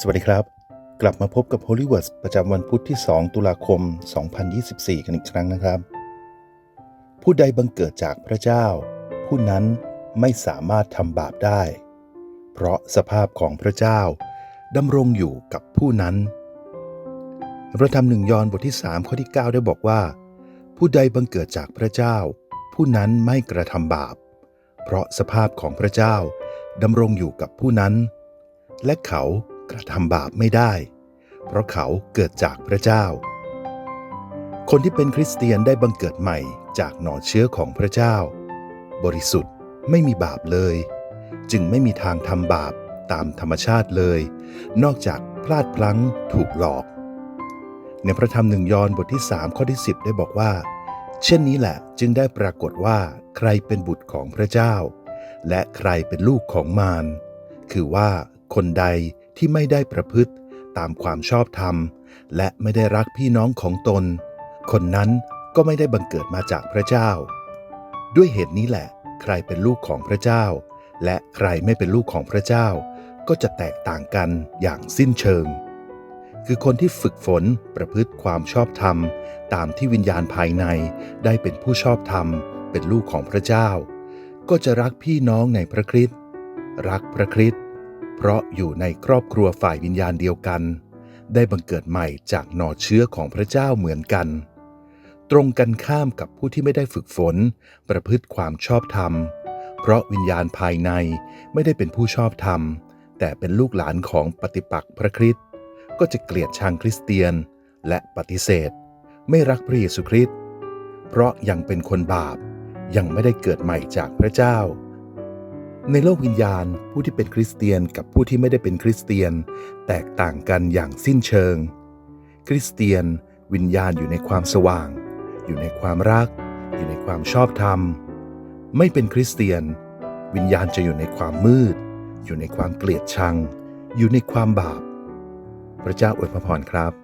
สวัสดีครับ กลับมาพบกับ Holy Words ประจำวันพุธที่ 2 ตุลาคม 2024 กันอีกครั้งนะครับ ผู้ใดบังเกิดจากพระเจ้า ผู้นั้นไม่สามารถทำบาปได้ เพราะสภาพของพระเจ้าดำรงอยู่กับผู้นั้นพระธรรมหนึ่งยอห์นบทที่ 3 ข้อที่ 9 ได้บอกว่า ผู้ใดบังเกิดจากพระเจ้า ผู้นั้นไม่กระทำบาป เพราะสภาพของพระเจ้าดำรงอยู่กับผู้นั้น และเขา กระทำบาปไม่ได้ เพราะเขาเกิดจากพระเจ้า คนที่เป็นคริสเตียนได้บังเกิดใหม่จากหน่อเชื้อของพระเจ้า บริสุทธิ์ไม่มีบาปเลย จึงไม่มีทางทำบาปตามธรรมชาติเลย นอกจากพลาดพลั้งถูกหลอก ในพระธรรมหนึ่งยอห์นบทที่ 3 ข้อที่ 10 ได้บอกว่า เช่นนี้แหละจึงได้ปรากฏว่าใครเป็นบุตรของพระเจ้า และใครเป็นลูกของมารคือว่าคนใด ที่ไม่ได้ประพฤติตามความชอบธรรม และไม่ได้รักพี่น้องของตน คนนั้นก็ไม่ได้บังเกิดมาจากพระเจ้า ด้วยเหตุนี้แหละ ใครเป็นลูกของพระเจ้า และใครไม่เป็นลูกของพระเจ้า ก็จะแตกต่างกันอย่างสิ้นเชิง คือคนที่ฝึกฝนประพฤติความชอบธรรม ตามที่วิญญาณภายในได้เป็นผู้ชอบธรรม เป็นลูกของพระเจ้า ก็จะรักพี่น้องในพระคริสต์รักพระคริสต์ เพราะอยู่ในครอบครัวฝ่ายวิญญาณเดียวกัน ได้บังเกิดใหม่จากหน่อเชื้อของพระเจ้าเหมือนกัน ตรงกันข้ามกับผู้ที่ไม่ได้ฝึกฝน ประพฤติความชอบธรรม เพราะวิญญาณภายในไม่ได้เป็นผู้ชอบธรรม แต่เป็นลูกหลานของปฏิปักษ์พระคริสต์ก็จะเกลียดชังคริสเตียน และปฏิเสธ ไม่รักพระเยซูคริสต์เพราะยังเป็นคนบาปยังไม่ได้เกิดใหม่จากพระเจ้า ในโลกวิญญาณ ผู้ที่เป็นคริสเตียนกับผู้ที่ไม่ได้เป็นคริสเตียน แตกต่างกันอย่างสิ้นเชิง คริสเตียน วิญญาณอยู่ในความสว่าง อยู่ในความรัก อยู่ในความชอบธรรม ไม่เป็นคริสเตียน วิญญาณจะอยู่ในความมืด อยู่ในความเกลียดชัง อยู่ในความบาป พระเจ้าอวยพรครับ